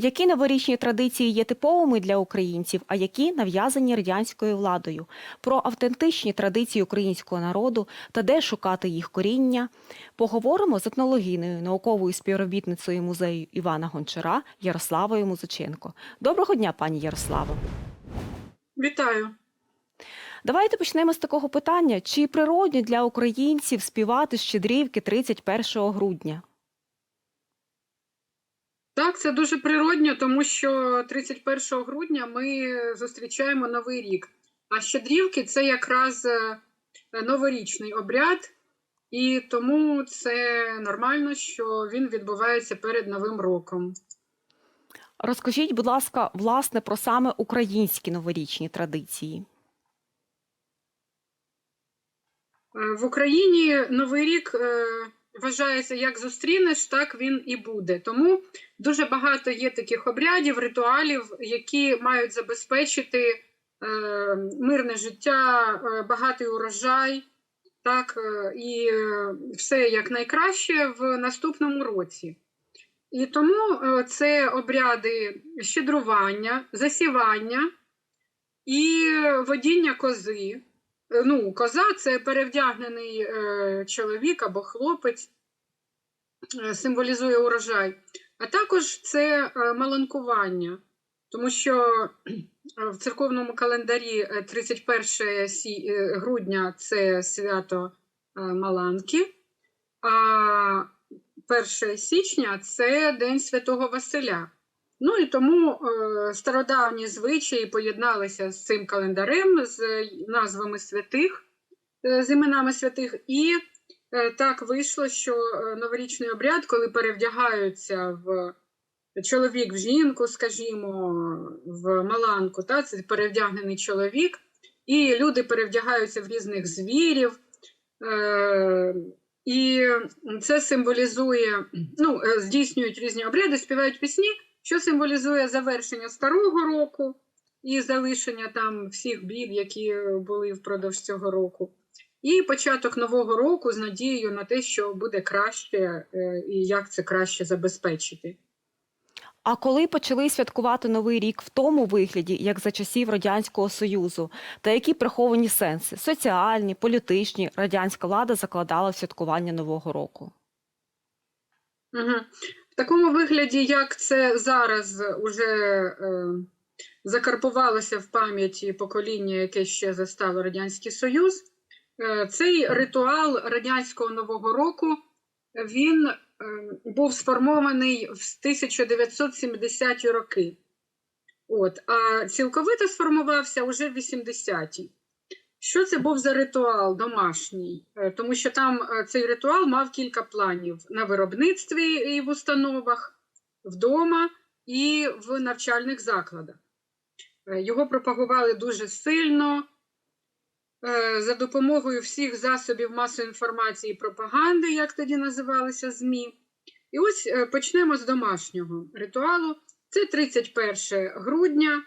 Які новорічні традиції є типовими для українців, а які нав'язані радянською владою? Про автентичні традиції українського народу та де шукати їх коріння поговоримо з етнологіною науковою співробітницею музею Івана Гончара Ярославою Музиченко. Доброго дня, пані Ярославо. Вітаю. Давайте почнемо з такого питання: чи природньо для українців співати щедрівки 31 грудня? Так, це дуже природньо, тому що 31 грудня ми зустрічаємо Новий рік. А щедрівки це якраз е, новорічний обряд, і тому це нормально, що він відбувається перед Новим роком. Розкажіть, будь ласка, власне, про саме українські новорічні традиції. Е, В Україні Новий рік е, вважається, як зустрінеш, так він і буде. Тому дуже багато є таких обрядів, ритуалів, які мають забезпечити е, мирне життя, е, багатий урожай, так, е, і е, все як найкраще в наступному році. І тому е, це обряди щедрування, засівання і водіння кози. Е, Ну, коза це перевдягнений е, чоловік або хлопець, символізує урожай. А також це е, маланкування, тому що е, в церковному календарі е, 31 е, грудня це свято е, Маланки, а 1 січня це День Святого Василя. Ну і тому е, стародавні звичаї поєдналися з цим календарем, з е, назвами святих, е, з іменами святих, і е, так вийшло, що е, новорічний обряд, коли перевдягаються в чоловік в жінку, скажімо, в маланку, та, це перевдягнений чоловік, і люди перевдягаються в різних звірів. Е, і це символізує, ну, е, здійснюють різні обряди, співають пісні що символізує завершення старого року і залишення там всіх бід, які були впродовж цього року, і початок нового року з надією на те, що буде краще е, і як це краще забезпечити. А коли почали святкувати Новий рік в тому вигляді, як за часів Радянського Союзу, та які приховані сенси соціальні, політичні, радянська влада закладала в святкування Нового року? Угу. В такому вигляді, як це зараз уже е, закарпувалося в пам'яті покоління, яке ще застало Радянський Союз, цей ритуал радянського Нового року він е, був сформований в 1970-ті роки. От, а цілковито сформувався уже в 80-ті. Що це був за ритуал домашній? Е, Тому що там е, цей ритуал мав кілька планів на виробництві і в установах, вдома і в навчальних закладах. Е, Його пропагували дуже сильно е, за допомогою всіх засобів масової інформації і пропаганди, як тоді називалися ЗМІ. І ось е, почнемо з домашнього ритуалу. Це 31 грудня.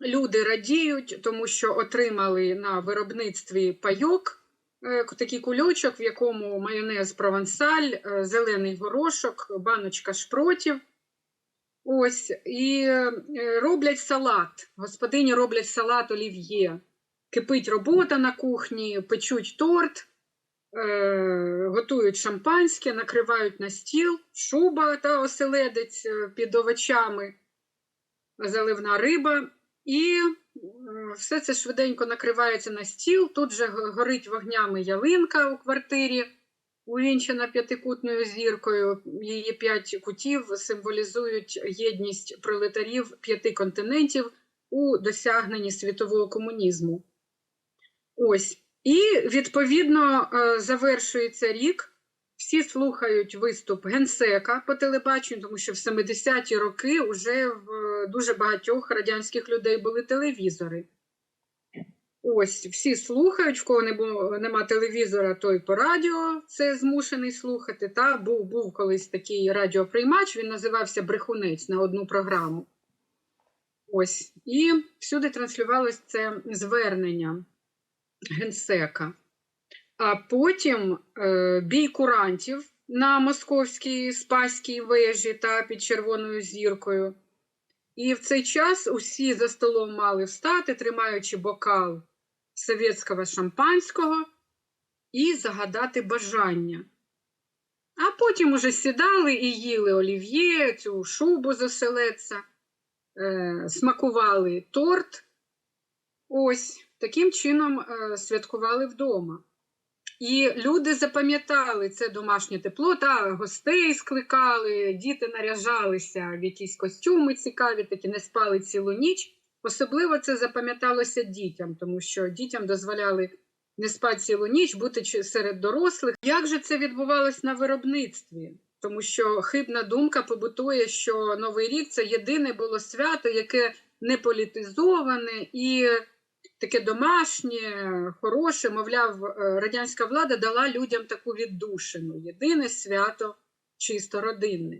Люди радіють, тому що отримали на виробництві пайок, е, такий кульочок, в якому майонез провансаль, е, зелений горошок, баночка шпротів. Ось, і е, роблять салат. Господині роблять салат олів'є. Кипить робота на кухні, печуть торт, е, готують шампанське, накривають на стіл, шуба та оселедець е, під овочами, заливна риба. І все це швиденько накривається на стіл. Тут же горить вогнями ялинка у квартирі, увінчена п'ятикутною зіркою. Її п'ять кутів символізують єдність пролетарів п'яти континентів у досягненні світового комунізму. Ось. І відповідно е, завершується рік. Всі слухають виступ генсека по телебаченню, тому що в 70-ті роки вже в дуже багатьох радянських людей були телевізори. Ось всі слухають, в кого не було, нема телевізора, той по радіо це змушений слухати. Та був, був колись такий радіоприймач, він називався Брехунець на одну програму. Ось. І всюди транслювалось це звернення генсека. А потім е, бій курантів на московській Спаській вежі та під Червоною зіркою. І в цей час усі за столом мали встати, тримаючи бокал совєтського шампанського і загадати бажання. А потім уже сідали і їли олів'є, цю шубу з оселедця, е, смакували торт. Ось таким чином е, святкували вдома. І люди запам'ятали це домашнє тепло, та гостей скликали, діти наряжалися в якісь костюми цікаві, такі не спали цілу ніч. Особливо це запам'яталося дітям, тому що дітям дозволяли не спати цілу ніч, бути серед дорослих. Як же це відбувалось на виробництві? Тому що хибна думка побутує, що Новий рік це єдине було свято, яке не політизоване і таке домашнє, хороше. Мовляв, е, радянська влада дала людям таку віддушину. Єдине свято чисто родинне.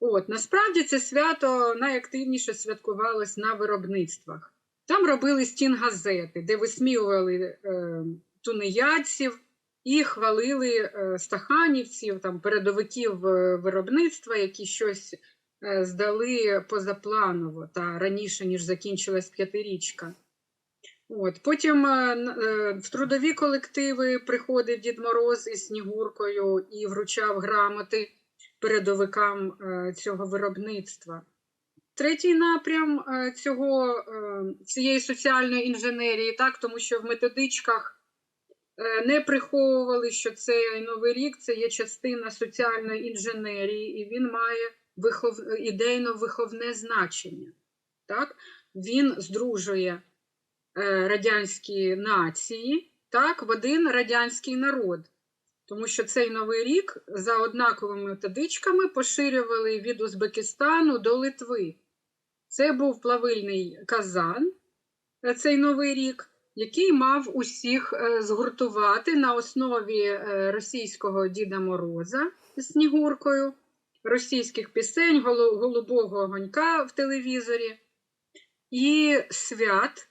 От, насправді це свято найактивніше святкувалось на виробництвах. Там робили стінгазети, де висміювали е, тунеядців і хвалили е, стаханівців, там, передовиків е, виробництва, які щось е, здали позапланово та раніше, ніж закінчилась п'ятирічка. От. Потім е, е, в трудові колективи приходив Дід Мороз із Снігуркою і вручав грамоти передовикам е, цього виробництва. Третій напрям цього, цієї соціальної інженерії, так, тому що в методичках не приховували, що цей новий рік це є частина соціальної інженерії, і він має вихов... ідейно-виховне значення. Так? Він здружує радянські нації так, в один радянський народ. Тому що цей новий рік за однаковими методичками поширювали від Узбекистану до Литви. Це був плавильний казан, е, цей новий рік, який мав усіх е, згуртувати на основі е, російського Діда Мороза з Снігуркою, російських пісень, голубого гонька в телевізорі і свят е,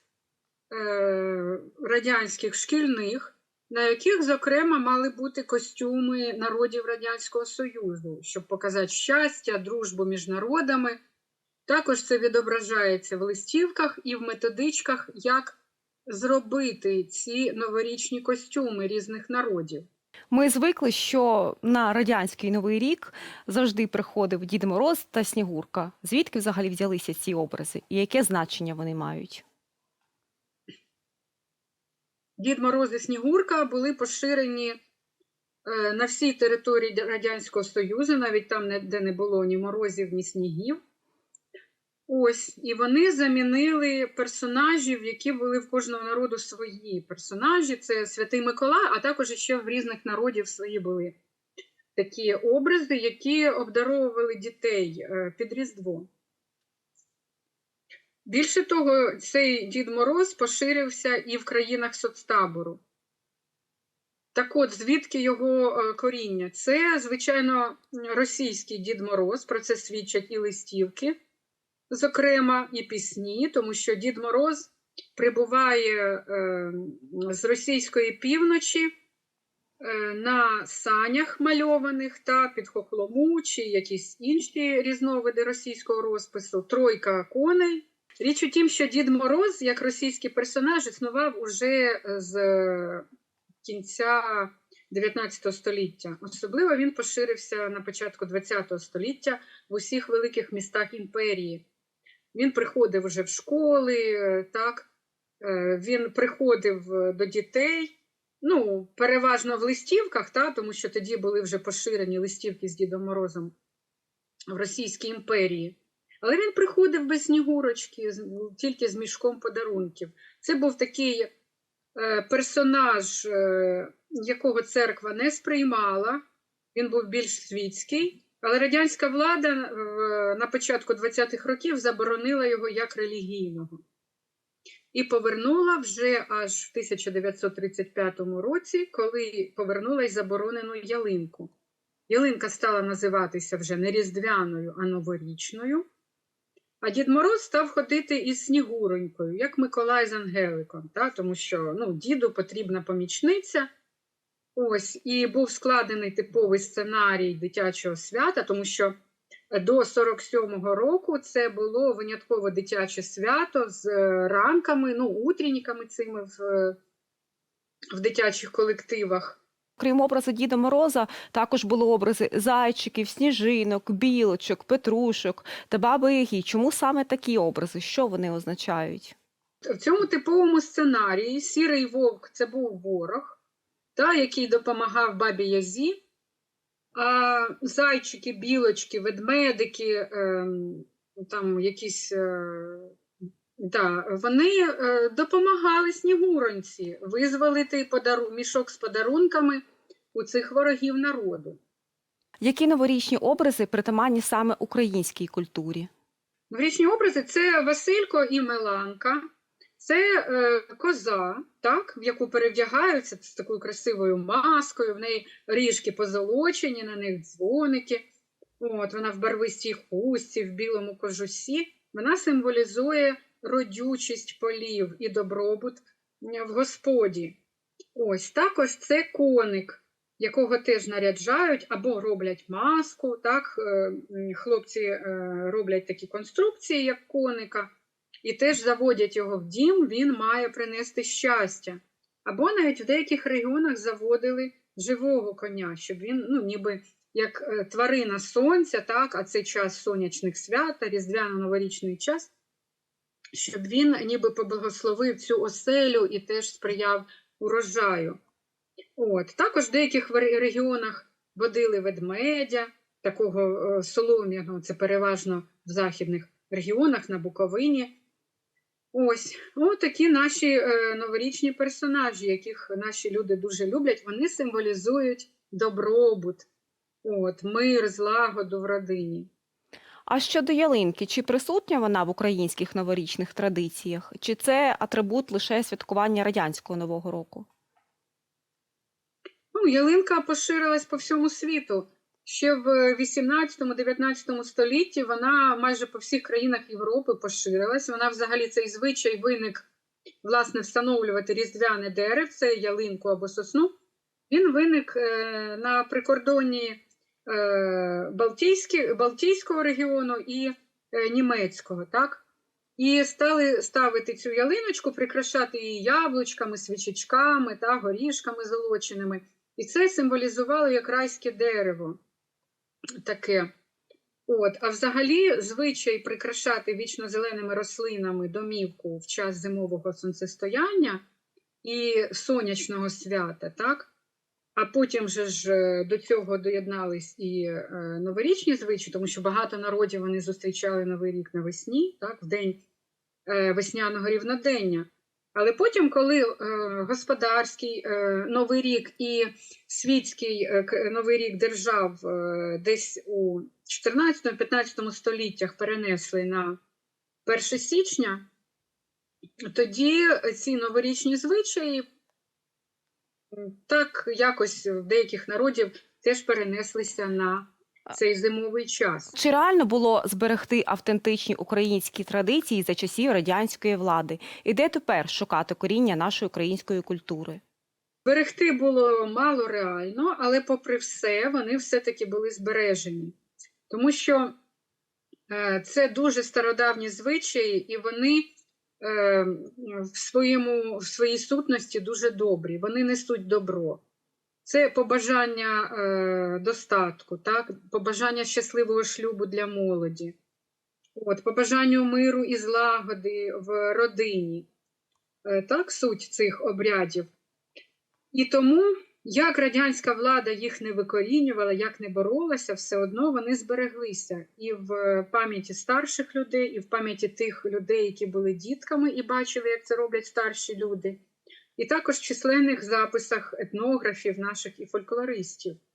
радянських шкільних, на яких, зокрема, мали бути костюми народів Радянського Союзу, щоб показати щастя, дружбу між народами. Також це відображається в листівках і в методичках, як зробити ці новорічні костюми різних народів. Ми звикли, що на радянський новий рік завжди приходив Дід Мороз та Снігурка. Звідки взагалі взялися ці образи і яке значення вони мають? Дід Мороз і Снігурка були поширені е, на всій території Радянського Союзу, навіть там, де не було ні морозів, ні снігів. Ось, і вони замінили персонажів, які були в кожного народу свої персонажі. Це Святий Миколай, а також ще в різних народів свої були такі образи, які обдаровували дітей е, під Різдво. Більше того, цей Дід Мороз поширився і в країнах соцтабору. Так от, звідки його е, коріння? Це, звичайно, російський Дід Мороз, про це свідчать і листівки, зокрема, і пісні, тому що Дід Мороз прибуває е, з російської півночі е, на санях мальованих та під хохлому чи якісь інші різновиди російського розпису, тройка коней. Річ у тім, що Дід Мороз, як російський персонаж, існував уже з кінця 19 століття. Особливо він поширився на початку 20 століття в усіх великих містах імперії. Він приходив вже в школи, е, так, е, він приходив е, до дітей, ну, переважно в листівках, та, тому що тоді були вже поширені листівки з Дідом Морозом в Російській імперії. Але він приходив без снігурочки, тільки з мішком подарунків. Це був такий е, персонаж, е, якого церква не сприймала. Він був більш світський, але радянська влада е, на початку 20-х років заборонила його як релігійного. І повернула вже аж в 1935 році, коли повернула й заборонену ялинку. Ялинка стала називатися вже не різдвяною, а новорічною. А Дід Мороз став ходити із Снігуронькою, як Миколай з Ангеликом, та? тому що ну, діду потрібна помічниця. Ось, і був складений типовий сценарій дитячого свята, тому що до 47-го року це було винятково дитяче свято з е, ранками, ну, утренниками цими в, е, в дитячих колективах. Крім образу Діда Мороза, також були образи зайчиків, сніжинок, білочок, петрушок та баби Яги. Чому саме такі образи? Що вони означають? В цьому типовому сценарії сірий вовк це був ворог, та, який допомагав бабі Язі, а зайчики, білочки, ведмедики, ем, там якісь. Е, да, вони е, допомагали снігуронці визволити подару, мішок з подарунками у цих ворогів народу. Які новорічні образи притаманні саме українській культурі? Новорічні образи це Василько і Меланка, це е, коза, так, в яку перевдягаються з такою красивою маскою, в неї ріжки позолочені, на них дзвоники. От, вона в барвистій хустці, в білому кожусі. Вона символізує родючість полів і добробут в господі. Ось також це коник, якого теж наряджають або роблять маску. Так? е, Хлопці е, роблять такі конструкції, як коника, і теж заводять його в дім, він має принести щастя. Або навіть в деяких регіонах заводили живого коня, щоб він, ну, ніби як е, тварина сонця, так, а це час сонячних свят, різдвяно-новорічний час, щоб він ніби поблагословив цю оселю і теж сприяв урожаю. От. Також в деяких регіонах водили ведмедя, такого е, солом'яного, це переважно в західних регіонах на Буковині. Ось, такі наші е, новорічні персонажі, яких наші люди дуже люблять, вони символізують добробут, от, мир, злагоду в родині. А щодо ялинки, чи присутня вона в українських новорічних традиціях, чи це атрибут лише святкування радянського нового року? Ну, ялинка поширилась по всьому світу. Ще в 18-19 столітті вона майже по всіх країнах Європи поширилась. Вона взагалі цей звичай виник власне встановлювати різдвяне деревце, ялинку або сосну. Він виник е, на прикордонні Балтійського регіону і е, німецького. Так? І стали ставити цю ялиночку, прикрашати її яблучками, свічечками, та, горішками золоченими. І це символізувало як райське дерево таке. От. А взагалі, звичай прикрашати вічно зеленими рослинами домівку в час зимового сонцестояння і сонячного свята, так? А потім же ж е, до цього доєднались і е, новорічні звичаї, тому що багато народів вони зустрічали Новий рік навесні, так, в день е, весняного рівнодення. Але потім, коли господарський новий рік і світський новий рік держав десь у 14-15 століттях перенесли на 1 січня, тоді ці новорічні звичаї так якось в деяких народів теж перенеслися на цей зимовий час. Чи реально було зберегти автентичні українські традиції за часів радянської влади? І де тепер шукати коріння нашої української культури? Берегти було мало реально, але попри все, вони все-таки були збережені. Тому що е, це дуже стародавні звичаї, і вони в, своєму, в своїй сутності дуже добрі. Вони несуть добро. Це побажання е, достатку, так? побажання щасливого шлюбу для молоді, От, побажання миру і злагоди в родині. Е, так, суть цих обрядів. І тому, як радянська влада їх не викорінювала, як не боролася, все одно вони збереглися і в пам'яті старших людей, і в пам'яті тих людей, які були дітками і бачили, як це роблять старші люди, і також в численних записах етнографів наших і фольклористів.